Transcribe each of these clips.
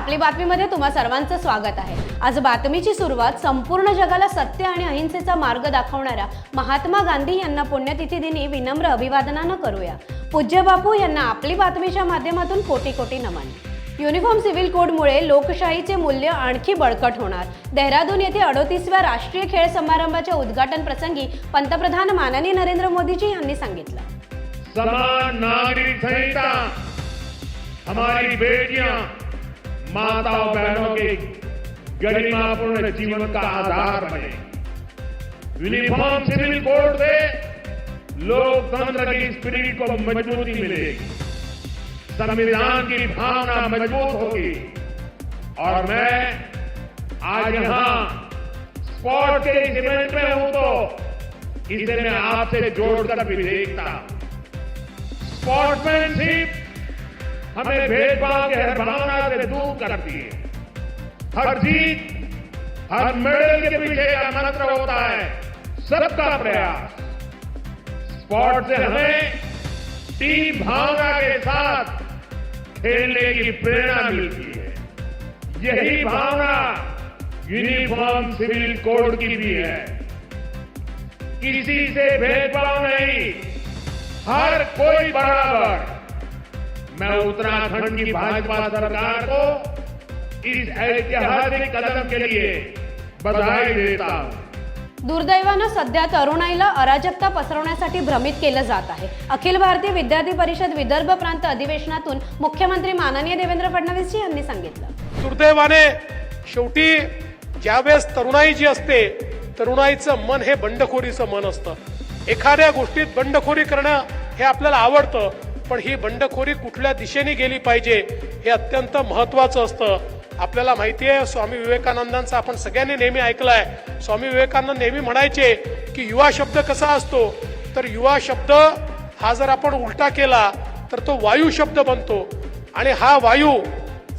आपली बातमीमध्ये तुम्हा सर्वांचं स्वागत आहे. आज बातमीची सुरुवात संपूर्ण जगाला सत्य आणि अहिंसेचा मार्ग दाखवणाऱ्या महात्मा गांधी यांना पुण्यतिथी दिनी विनम्र अभिवादनानं करूया. पूज्य बापू यांना आपली बातमीच्या माध्यमातून कोटी कोटी नमन. युनिफॉर्म सिव्हिल कोडमुळे लोकशाहीचे मूल्य आणखी बळकट होणार. देहरादून येथे अडोतीसव्या राष्ट्रीय खेळ समारंभाच्या उद्घाटन प्रसंगी पंतप्रधान माननीय नरेंद्र मोदीजी यांनी सांगितलं. समान नागरिक संहिता. हमारी बेटियां माता और बहनों के गरिमापूर्ण जीवन का आधार बने। यूनिफॉर्म सिविल कोड से लोकतंत्र की स्पिरिट को मजबूती मिलेगी। संविधान की भावना मज़बूत होगी। और मैं आज यहाँ स्पोर्ट के इस इवेंट में हूँ तो इसे मैं आपसे जोड़कर भी देखता स्पोर्ट्समैनशिप हमें भेदभाव की हर भावना से दूर करती है। हर जीत, हर मेडल के पीछे मंत्र होता है, सबका प्रयास। स्पोर्ट से हमें टीम भावना के साथ खेलने की प्रेरणा मिलती है। यही भावना यूनिफॉर्म सिविल कोड की भी है। किसी से भेदभाव नहीं, हर कोई बराबर। मैं उत्तराखंड की भाजपा सरकार को इस ऐतिहासिक कदम के लिए बधाई देता हूं। दुर्दैवानं सध्या तरुणाईला अराजकता पसरवण्यासाठी भ्रमित केलं जात आहे. अखिल भारतीय विद्यार्थी परिषद विदर्भ प्रांत अधिवेशनातून मुख्यमंत्री माननीय देवेंद्र फडणवीसजी यांनी सांगितलं. दुर्दैवाने शेवटी ज्यावेळेस तरुणाई जी असते तरुणाईचं मन हे बंडखोरीचं मन असतं. एखाद्या गोष्टीत बंडखोरी करणं हे आपल्याला आवडतं पण ही बंडखोरी कुठल्या दिशेने गेली पाहिजे हे अत्यंत महत्वाचं असतं. आपल्याला माहिती आहे स्वामी विवेकानंदांचं आपण सगळ्यांनी नेहमी ऐकलंय स्वामी विवेकानंद नेहमी म्हणायचे की युवा शब्द कसा असतो? तर युवा शब्द हा जर आपण उलटा केला तर तो वायू शब्द बनतो. आणि हा वायू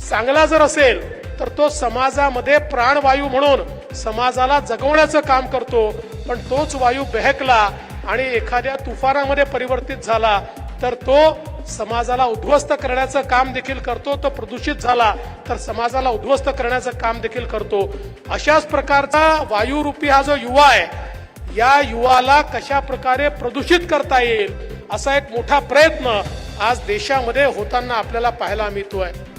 चांगला जर असेल तर तो समाजामध्ये प्राणवायू म्हणून समाजाला जगवण्याचं काम करतो. पण तोच वायू बहकला आणि एखाद्या तुफानामध्ये परिवर्तित झाला तर तो समाजाला उद्ध्वस्त करण्याचं काम देखील करतो तो प्रदूषित झाला तर समाजाला उद्ध्वस्त करण्याचं काम देखील करतो. अशाच प्रकारचा वायुरूपी हा जो युवा आहे या युवाला कशा प्रकारे प्रदूषित करता येईल असा एक मोठा प्रयत्न आज देशामध्ये होताना आपल्याला पाहायला मिळतो आहे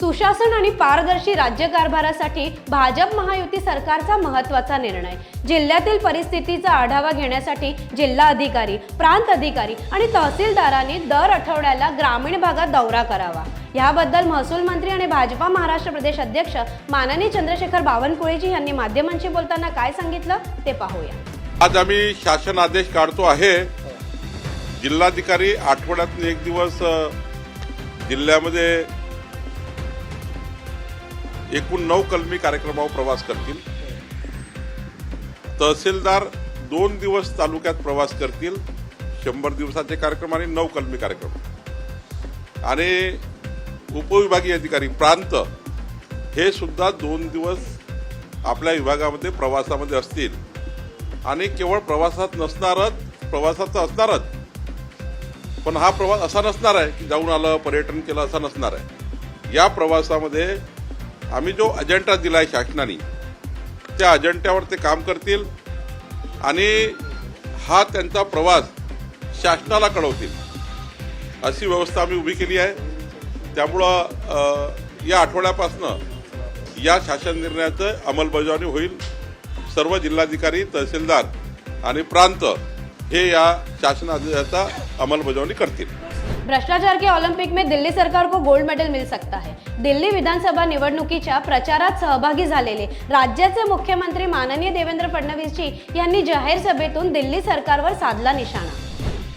सुशासन आणि पारदर्शी राज्यकारभारासाठी भाजप महायुती सरकारचा महत्त्वाचा निर्णय. जिल्ह्यातील परिस्थितीचा आढावा घेण्यासाठी जिल्हा अधिकारी प्रांत अधिकारी आणि तहसीलदारांनी दर आठवड्याला ग्रामीण भागात दौरा करावा. याबद्दल महसूल मंत्री आणि भाजपा महाराष्ट्र प्रदेश अध्यक्ष माननीय चंद्रशेखर बावनकुळेजी यांनी माध्यमांशी बोलताना काय सांगितलं ते पाहूया. आज आम्ही शासन आदेश काढतो आहे. जिल्हाधिकारी आठवड्यातून एक दिवस जिल्ह्यामध्ये एकूण नऊ कलमी कार्यक्रमावर प्रवास करतील. तहसीलदार दोन दिवस तालुक्यात प्रवास करतील. शंभर दिवसाचे कार्यक्रम आणि नऊ कलमी कार्यक्रम. आणि उपविभागीय अधिकारी प्रांत हे सुद्धा दोन दिवस आपल्या विभागामध्ये प्रवासामध्ये असतील. आणि केवळ प्रवासात नसणारच प्रवासात तर असणारच. पण हा प्रवास असा नसणार आहे की जाऊन आलं पर्यटन केलं असा नसणार आहे. या प्रवासामध्ये आम्ही जो अजेंडा दिला आहे शासनाने त्या अजेंड्यावर ते काम करतील आणि हा त्यांचा प्रवास शासनाला कळवतील. अशी व्यवस्था आम्ही उभी केली आहे. त्यामुळं या आठवड्यापासनं या शासन निर्णयाचं अंमलबजावणी होईल. सर्व जिल्हाधिकारी तहसीलदार आणि प्रांत हे या शासन आदेशाचा अंमलबजावणी करतील. भ्रष्टाचार के ओलंपिक में दिल्ली सरकार को गोल्ड मेडल मिल सकता है। दिल्ली विधानसभा निवडणुकीच्या प्रचारात सहभागी झालेले राज्याचे मुख्यमंत्री माननीय देवेंद्र फडणवीसजी यांनी जाहीर सभेतून दिल्ली सरकारवर साधला निशाणा.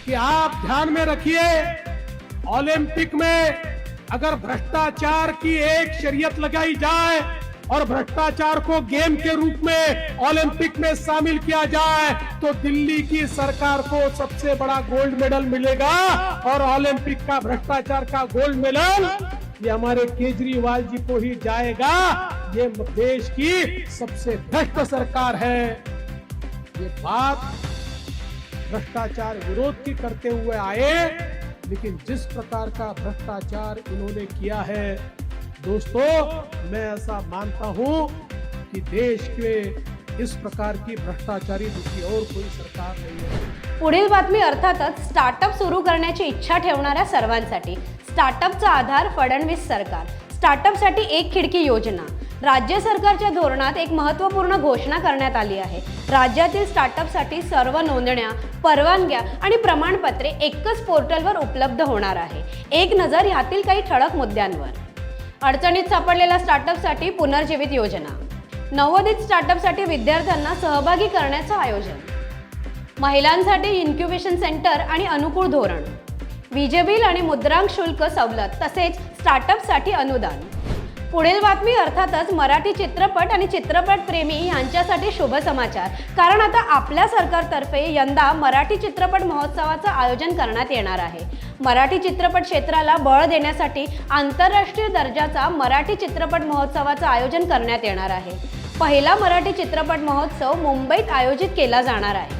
कि आप ध्यान में रखिए ओलंपिक में अगर भ्रष्टाचार की एक शरीयत लगाई जाए और भ्रष्टाचार को गेम के रूप में ओलंपिक में शामिल किया जाए तो दिल्ली की सरकार को सबसे बड़ा गोल्ड मेडल मिलेगा और ओलंपिक का भ्रष्टाचार का गोल्ड मेडल ये हमारे केजरीवाल जी को ही जाएगा। ये देश की सबसे भ्रष्ट सरकार है। ये बात भ्रष्टाचार विरोध की करते हुए आए, लेकिन जिस प्रकार का भ्रष्टाचार इन्होंने किया है दोस्तों मैं ऐसा मानता हूं कि देश के इस प्रकार की भ्रष्टाचारी दूसरी और कोई सरकार नहीं है। पुढील बातमी अर्थातच स्टार्टअप सुरू करण्याची इच्छा ठेवणाऱ्या सर्वांसाठी स्टार्टअपचा आधार फडणवीस सरकार. स्टार्टअपसाठी एक खिडकी योजना. राज्य सरकारच्या धोरणात एक महत्त्वपूर्ण घोषणा करण्यात आली आहे. राज्यातील स्टार्टअपसाठी सर्व नोंदण्या परवानग्या आणि प्रमाणपत्रे एकच पोर्टलवर उपलब्ध होणार आहे. एक नजर यातील काही ठळक मुद्द्यांवर. अडचणीत सापडलेल्या स्टार्टअपसाठी पुनर्जीवित योजना. नवोदित स्टार्टअपसाठी विद्यार्थ्यांना सहभागी करण्याचं आयोजन. महिलांसाठी इन्क्युबेशन सेंटर आणि अनुकूल धोरण. विजेबिल आणि मुद्रांक शुल्क सवलत तसेच स्टार्टअपसाठी अनुदान. पुढील बातमी अर्थातच मराठी चित्रपट आणि चित्रपट प्रेमी यांच्यासाठी शुभ समाचार. कारण आता आपल्या सरकारतर्फे यंदा मराठी चित्रपट महोत्सवाचं आयोजन करण्यात येणार आहे. मराठी चित्रपट क्षेत्राला बळ देण्यासाठी आंतरराष्ट्रीय दर्जाचा मराठी चित्रपट महोत्सवाचं आयोजन करण्यात येणार आहे. पहिला मराठी चित्रपट महोत्सव मुंबईत आयोजित केला जाणार आहे.